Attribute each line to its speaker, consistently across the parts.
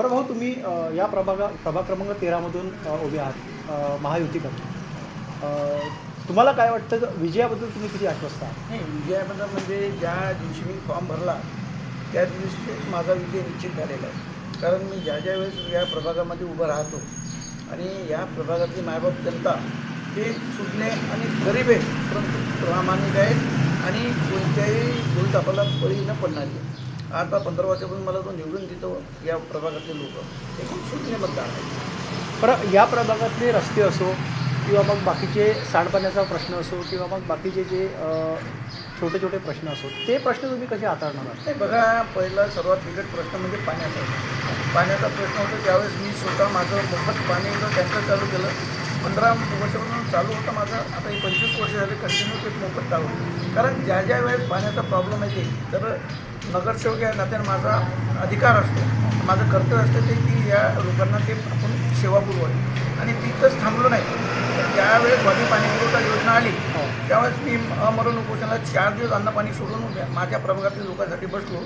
Speaker 1: बरं भाऊ तुम्ही या प्रभागा प्रभाग क्रमांक तेरामधून उभे आहात. अ, महायुतीकडून. तुम्हाला काय वाटतं विजयाबद्दल तुम्ही किती आश्वस्त आहात?
Speaker 2: नाही विजयाबद्दल म्हणजे ज्या दिवशी मी फॉर्म भरला त्या दिवशी माझा विजय निश्चित झालेला आहे. कारण मी ज्या ज्या वेळेस या प्रभागामध्ये उभं राहतो आणि या प्रभागातली मायबाप जनता ते सुटणे आणि गरीब आहे परंतु प्रामाणिक आहेत आणि कोणत्याही भूलतापाला बळी न पडणारी आहे. आता पंधरा वर्षापासून मला तो निवडून देतो या प्रभागातले लोक. ते खूप सुटणे मतदार आहेत.
Speaker 1: बरं या प्रभागातले रस्ते असो किंवा मग बाकीचे सांडपाण्याचा प्रश्न असो किंवा मग बाकीचे जे छोटे छोटे प्रश्न असो ते प्रश्न तुम्ही कसे हाताळणार
Speaker 2: नाही बघा पहिला सर्वात बिकट प्रश्न म्हणजे पाण्याचा. पाण्याचा प्रश्न होता त्यावेळेस मी स्वतः माझं मोफत पाणी टँकर चालू केलं. पंधरा वर्षापासून चालू होतं माझं. आता हे पंचवीस वर्ष झाले कंटिन्यू ते मोफत चालू. कारण ज्या ज्या वेळेस पाण्याचा प्रॉब्लेम येते तर नगरसेवक या नात्याने माझा अधिकार असतो. माझं कर्तव्य असतं ते की या लोकांना ते आपण सेवा पुरवावी. आणि तिथंच थांबलो नाही. ज्यावेळेस वादी पाणी पुरवठा योजना आली
Speaker 1: हो.
Speaker 2: त्यावेळेस मी अमरण उपोषणाला चार दिवस अन्न पाणी सोडून माझ्या प्रभागातील लोकांसाठी बसलो.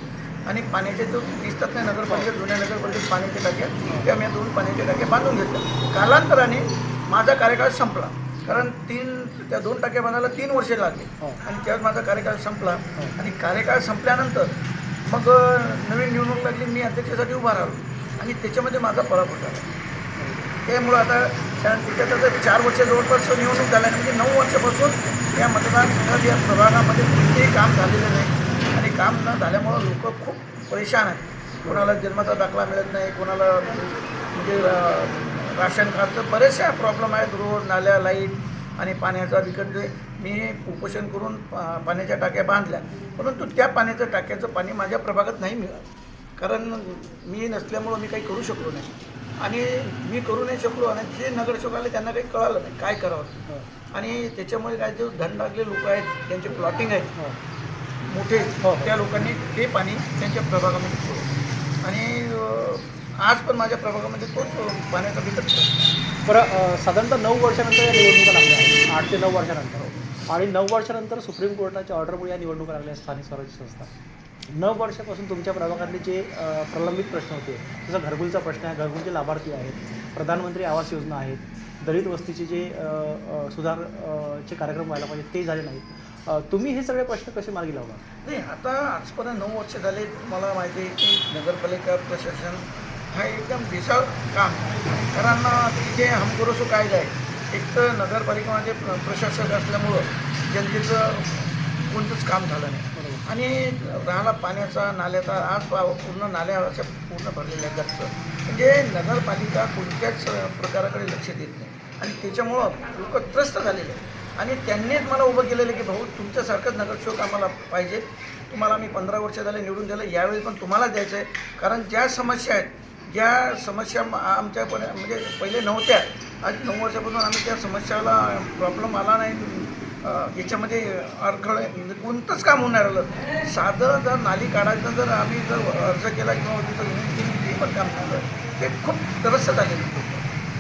Speaker 2: आणि पाण्याचे जो दिसतात नाही नगरपालिकेत जुन्या नगरपालिकेत पाण्याच्या टाक्या त्या मी दोन पाण्याच्या टाक्या बांधून घेतल्या. कालांतराने माझा कार्यकाळ संपला. कारण तीन त्या दोन टाक्या बांधायला तीन वर्षे लागली.
Speaker 1: हो.
Speaker 2: आणि त्यावेळेस माझा कार्यकाळ संपला. आणि कार्यकाळ संपल्यानंतर मग नवीन निवडणूक लागली मी अध्यक्षासाठी उभा राहिलो. आणि त्याच्यामध्ये माझा पराभव झाला. त्यामुळं आता कारण त्याच्यात आता चार वर्ष जवळपास निवडणूक झाल्या म्हणजे नऊ वर्षापासून या मतदारसंघात या प्रभागामध्ये कोणतेही काम झालेलं नाही. आणि काम न झाल्यामुळं लोक खूप परेशान आहेत. कोणाला जन्माचा दाखला मिळत नाही कोणाला म्हणजे राशन कार्डचं बरेचशा प्रॉब्लेम आहेत. रोड नाल्या लाइट आणि पाण्याचा जे मी उपोषण करून पा- पाण्याच्या टाक्या बांधल्या. परंतु त्या पाण्याच्या टाक्याचं पाणी माझ्या प्रभागात नाही मिळालं कारण मी नसल्यामुळं मी काही करू शकलो नाही. आणि मी करू नाही शकलो आणि जे नगरसेवक आले त्यांना काही कळालं नाही. काय करावं?
Speaker 1: हो.
Speaker 2: आणि त्याच्यामुळे काय जे धन लागले लोक आहेत त्यांचे प्लॉटिंग आहेत.
Speaker 1: हो.
Speaker 2: मोठे
Speaker 1: हो.
Speaker 2: त्या लोकांनी ते पाणी त्यांच्या प्रभागामध्ये आणि आज पण माझ्या प्रभागामध्ये तोच पाण्याचा.
Speaker 1: बरं अ, साधारणतः नऊ वर्षानंतर या निवडणुका लागल्या आहेत. आठ ते नऊ वर्षानंतर. आणि नऊ वर्षानंतर सुप्रीम कोर्टाच्या ऑर्डरमुळे या निवडणुका लागल्या स्थानिक स्वराज्य संस्था. नऊ वर्षापासून तुमच्या प्रभागातले जे प्रलंबित प्रश्न होते जसं घरकुलचा प्रश्न आहे घरकुलचे लाभार्थी आहेत प्रधानमंत्री आवास योजना आहेत दलित वस्तीचे जे अ, अ, सुधार अ, चे कार्यक्रम व्हायला पाहिजे ते झाले नाहीत. तुम्ही हे सगळे प्रश्न कसे मार्गी लावणार
Speaker 2: नाही आता आजपर्यंत नऊ वर्ष झाले तुम्हाला माहिती आहे की नगरपालिका प्रशासन हा एकदम बेसाळ काम. कारण तिथे हमकोरसो कायदा आहे एक तर नगरपालिकेमध्ये प्र- प्रशासक असल्यामुळं जनतेचं कोणतंच काम झालं नाही. आणि राहिला पाण्याचा नाल्याचा आज पूर्ण नाल्या अशा पूर्ण भरलेल्या गच्च म्हणजे नगरपालिका कोणत्याच प्रकाराकडे लक्ष देत नाही. आणि त्याच्यामुळं लोक त्रस्त झालेले आणि त्यांनीच मला उभं केलेलं की भाऊ तुमच्यासारखंच नगरसेवक आम्हाला पाहिजे. तुम्हाला मी पंधरा वर्ष झाले निवडून दिलं. यावेळी पण तुम्हाला द्यायचं आहे. कारण ज्या समस्या आहेत ज्या समस्या म- आमच्याकडे म्हणजे पहिले नव्हत्या. आज नऊ वर्षापासून आम्ही त्या समस्याला प्रॉब्लेम आला नाही. याच्यामध्ये अडखळ म्हणजे कोणतंच काम होणार आलं. साधं जर नाली काढायचं जर आम्ही जर अर्ज केला किंवा तिथं ते पण काम झालं. ते खूप त्रस्त झालेलं.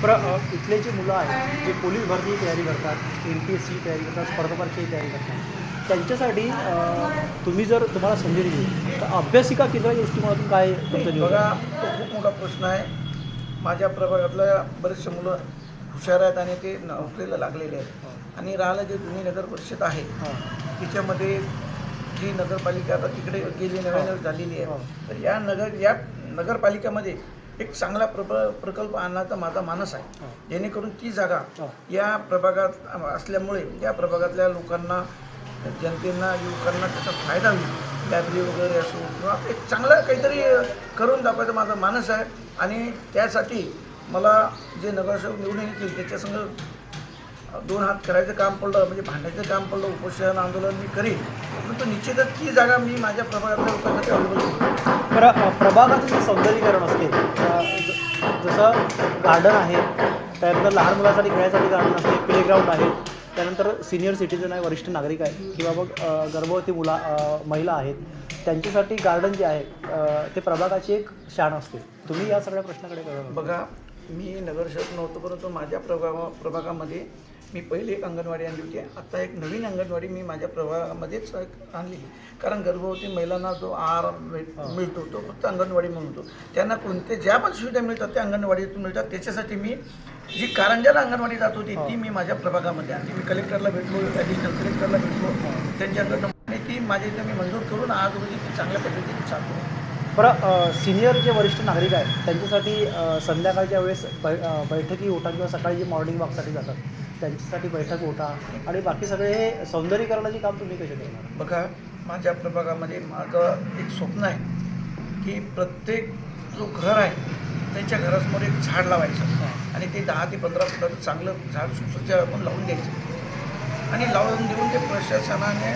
Speaker 1: बरं अ, इथले जे मुलं आहेत जे पोलीस भरती तयारी करतात एम पी एस सी तयारी करतात स्पर्धा परीक्षेची तयारी करतात त्यांच्यासाठी तुम्ही जर तुम्हाला संधी दिली तर अभ्यासिका केंद्राच्या दृष्टिकोनातून काय
Speaker 2: बघा मोठा प्रश्न आहे. माझ्या प्रभागातल्या बरेचसे मुलं हुशार आहेत आणि ते नोकरीला लागलेले आहेत. आणि राहिलं जे जुनी नगर परिषद आहे
Speaker 1: हां.
Speaker 2: तिच्यामध्ये जी नगरपालिका आता तिकडे गेली नव्यानं झालेली
Speaker 1: हो.
Speaker 2: आहे तर या नगर या नगरपालिकेमध्ये एक चांगला प्रप प्रकल्प आणण्याचा माझा मानस आहे.
Speaker 1: हो.
Speaker 2: जेणेकरून ती जागा
Speaker 1: हो.
Speaker 2: या प्रभागात असल्यामुळे या प्रभागातल्या लोकांना जनतेना युवकांना त्याचा फायदा होईल. लायब्ररी वगैरे असो किंवा एक चांगलं काहीतरी करून दाखवायचा माझा मानस आहे. आणि त्यासाठी मला जे नगरसेवक निवडून येतील त्याच्यासंग दोन हात करायचं काम पडलं म्हणजे भांडायचं काम पडलं उपोषण आंदोलन मी करीन. परंतु निश्चितच ती जागा मी माझ्या प्रभागातल्या लोकांसाठी अवेलेबल करू
Speaker 1: बरं प्रभागाचं जे सौंदर्यीकरण असते जसं गार्डन आहे त्यानंतर लहान मुलांसाठी खेळायसाठी गार्डन असते प्लेग्राऊंड आहे. त्यानंतर सिनियर सिटीजन आहे वरिष्ठ नागरिक आहे किंवा मग गर्भवती मुला महिला आहेत त्यांच्यासाठी गार्डन जे आहे ते प्रभागाची एक शान असते. तुम्ही या सगळ्या प्रश्नाकडे बघा
Speaker 2: बघा मी नगरसेवक नव्हतो परंतु माझ्या प्रभागा प्रभागामध्ये मी पहिली एक अंगणवाडी आणली होती. आता एक नवीन अंगणवाडी मी माझ्या प्रभागामध्येच एक आणली. कारण गर्भवती महिलांना जो आहार मिळ-. मिळतो तो फक्त अंगणवाडी म्हणतो त्यांना कोणते ज्या पण सुविधा मिळतात त्या अंगणवाडीतून मिळतात. त्याच्यासाठी मी जी कारंजाला अंगणवाडी जात होती. ती मी माझ्या प्रभागामध्ये आणली. मी कलेक्टरला भेटलो ॲडिशनल कलेक्टरला भेटलो. त्यांच्याकडनं आणि ती माझ्या इथं मी मंजूर करून आज रोजी ती चांगल्या पद्धतीने चालतो.
Speaker 1: बरं सिनियर जे वरिष्ठ नागरिक आहेत त्यांच्यासाठी संध्याकाळच्या वेळेस बै बैठकी ओटा किंवा सकाळी जे मॉर्निंग वॉकसाठी जातात. त्यांच्यासाठी बैठक होता आणि बाकी सगळे हे सौंदर्यीकरणाचे काम तुम्ही कसे करणार?
Speaker 2: बघा माझ्या प्रभागामध्ये माझं एक स्वप्न आहे की प्रत्येक जो घर आहे त्यांच्या घरासमोर एक झाड लावायचं. आणि ते दहा ते पंधरा फुटाचं चांगलं झाड सुसज्ज आपण लावून द्यायचं. आणि लावून देऊन ते प्रशासनाने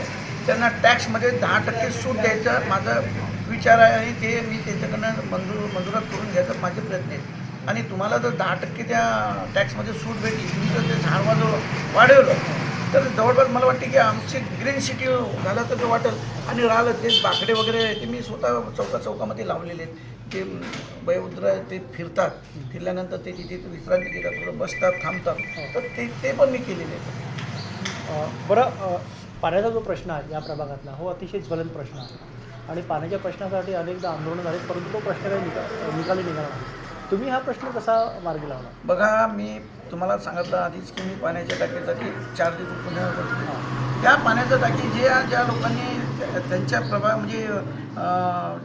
Speaker 2: त्यांना टॅक्समध्ये दहा टक्के सूट द्यायचं माझा विचार आहे आणि ते मी त्याच्याकडनं मंजूर मंजुरात करून घ्यायचा माझे प्रयत्न आहेत. आणि तुम्हाला जर दहा टक्के त्या टॅक्समध्ये सूट भेटली तुम्ही जर ते झाड वाजवलं वाढवलं तर जवळपास मला वाटते की आमची ग्रीन सिटी झालं तर ते वाटेल. आणि राहिलं ते बाकडे वगैरे ते मी स्वतः चौका चौकामध्ये लावलेले आहेत. ते वयोवृद्ध ते फिरतात. फिरल्यानंतर ते तिथे विश्रांती घेतात थोडं बसतात थांबतात. तर ते ते पण मी केलेले आहेत.
Speaker 1: बरं पाण्याचा जो प्रश्न आहे या प्रभागातला हो अतिशय ज्वलंत प्रश्न आहे. आणि पाण्याच्या प्रश्नासाठी अनेकदा आंदोलन झाले परंतु तो प्रश्न काही निका निकाली निघाला नाही. तुम्ही हा प्रश्न कसा मार्गी लावला?
Speaker 2: बघा मी तुम्हाला सांगितलं आधीच की मी पाण्याच्या टाकीसाठी चार दिवस पुण्यावर.
Speaker 1: हां.
Speaker 2: त्या पाण्याच्या टाकी जे ज्या लोकांनी त्या- त्यांच्या प्रभा म्हणजे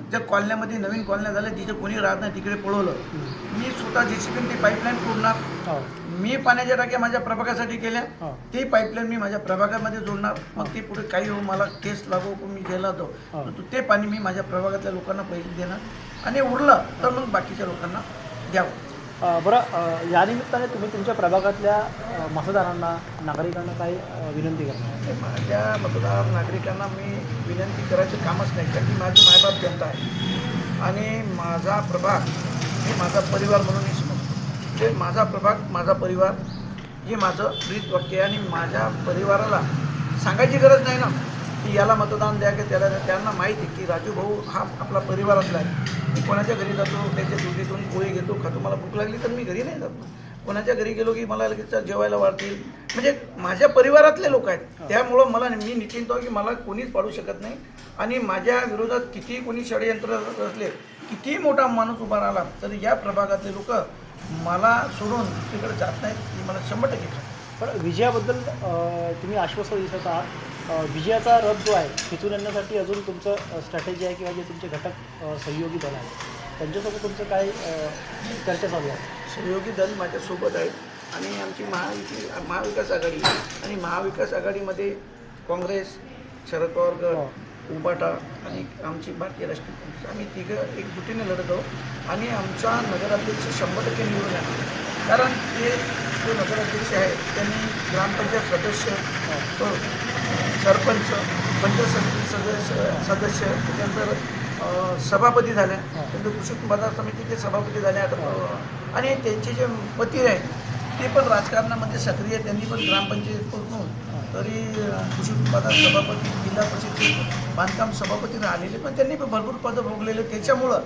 Speaker 2: ज्या कॉलन्यामध्ये नवीन कॉलन्या झाल्या जिथे कोणी राहत नाही तिकडे पळवलं. मी स्वतः जे सी ती पाईपलाईन पूडणार
Speaker 1: हो.
Speaker 2: मी पाण्याच्या टाक्या माझ्या प्रभागासाठी केल्या.
Speaker 1: हां.
Speaker 2: ती पाईपलाईन मी माझ्या प्रभागामध्ये जोडणार. मग ती पुढे काही हो मला केस लागू पण मी जेलात जाऊ
Speaker 1: हा.
Speaker 2: ते पाणी मी माझ्या प्रभागातल्या लोकांना पहिले देणार. आणि उरलं तर मग बाकीच्या लोकांना द्यावं.
Speaker 1: बरं या निमित्ताने तुम्ही तुमच्या प्रभागातल्या मतदारांना नागरिकांना काही विनंती करणार
Speaker 2: माझ्या मतदार नागरिकांना मी विनंती करायचं कामच नाही कारण की माझी मायबाप जनता आहे. आणि माझा प्रभाग हे माझा परिवार म्हणून मी समजतो. ते माझा प्रभाग माझा परिवार हे माझं ब्रीद वाक्य आहे आणि माझ्या परिवाराला सांगायची गरज नाही ना. की याला मतदान द्या की त्याला. त्यांना माहीत आहे की राजू भाऊ हा आपला परिवारातला आहे. मी कोणाच्या घरी जातो त्याच्या चुलीतून पोळी घेतो खातो मला भूक लागली तर मी घरी नाही जातो. कोणाच्या घरी गेलो की मला लगेच जेवायला वाढतील. म्हणजे माझ्या परिवारातले लोक आहेत. त्यामुळं मला मी निश्चिंत की मला कोणीच पाडू शकत नाही. आणि माझ्या विरोधात कितीही कोणी षडयंत्र असले कितीही मोठा माणूस उभा राहिला तरी या प्रभागातले लोक मला सोडून तिकडे जात नाहीत. ही मला शंभर टक्के.
Speaker 1: पण विजयाबद्दल तुम्ही आश्वस्त दिसत आहात विजयाचा रथ जो आहे तिथून आणण्यासाठी अजून तुमचं स्ट्रॅटेजी आहे किंवा जे तुमचे घटक सहयोगी दल आहेत. त्यांच्यासोबत तुमचं काय चर्चा चालू आहे?
Speaker 2: सहयोगी दल माझ्यासोबत आहेत आणि आमची महायुती महाविकास आघाडी आणि महाविकास आघाडीमध्ये काँग्रेस शरद पवार गट उबाटा आणि आमची भारतीय राष्ट्रीय काँग्रेस. आम्ही तिघं एकजुटीने लढत आहोत आणि आमचा नगराध्यक्ष शंभर टक्के निवडून येणार. कारण ते जो नगराध्यक्ष आहे त्यांनी ग्रामपंचायत सदस्य तो सरपंच पंचायत समिती सदस्य सदस्य त्याच्यानंतर सभापती झाल्या. त्यानंतर कृषी बाजार समितीचे सभापती झाले. आता आणि त्यांचे जे पती आहेत ते पण राजकारणामध्ये सक्रिय आहेत. त्यांनी पण ग्रामपंचायतीपासून तरी अ, कृषी उत्पादन सभापती जिल्हा परिषदचे बांधकाम सभापती राहिलेले पण त्यांनी पण भरपूर पदं भोगलेले. त्याच्यामुळं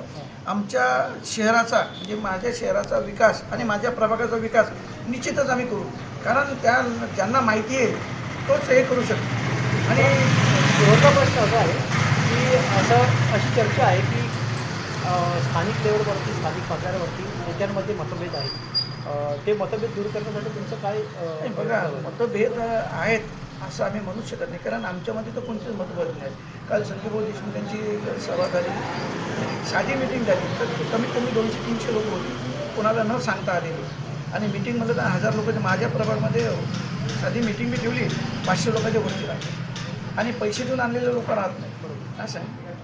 Speaker 2: आमच्या शहराचा म्हणजे माझ्या शहराचा विकास आणि माझ्या प्रभागाचा विकास निश्चितच आम्ही करू. कारण त्या ज्यांना माहिती आहे तोच हे करू शकतो. आणि
Speaker 1: शेवटचा प्रश्न असा आहे की असं अशी चर्चा आहे की स्थानिक लेवलवरती स्थानिक पातळ्यावरती नेत्यांमध्ये मतभेद आहेत. ते मतभेद दूर करण्यासाठी तुमचं काय
Speaker 2: बघा मतभेद आहेत. असं आम्ही म्हणू शकत नाही. कारण आमच्यामध्ये तर कोणतेच मतभेद नाही. काल संजयभाऊ देशमुख यांची सभा झाली. साधी मिटिंग झाली. तर कमीत कमी दोनशे तीनशे लोक होती. कोणाला न सांगता आलेली. आणि मिटिंगमध्ये तर हजार लोकांच्या माझ्या प्रभागामध्ये साधी मिटिंग मी ठेवली. पाचशे लोकांच्या वरती राहते आणि पैसे देऊन आणलेले लोक राहत नाही असं आहे.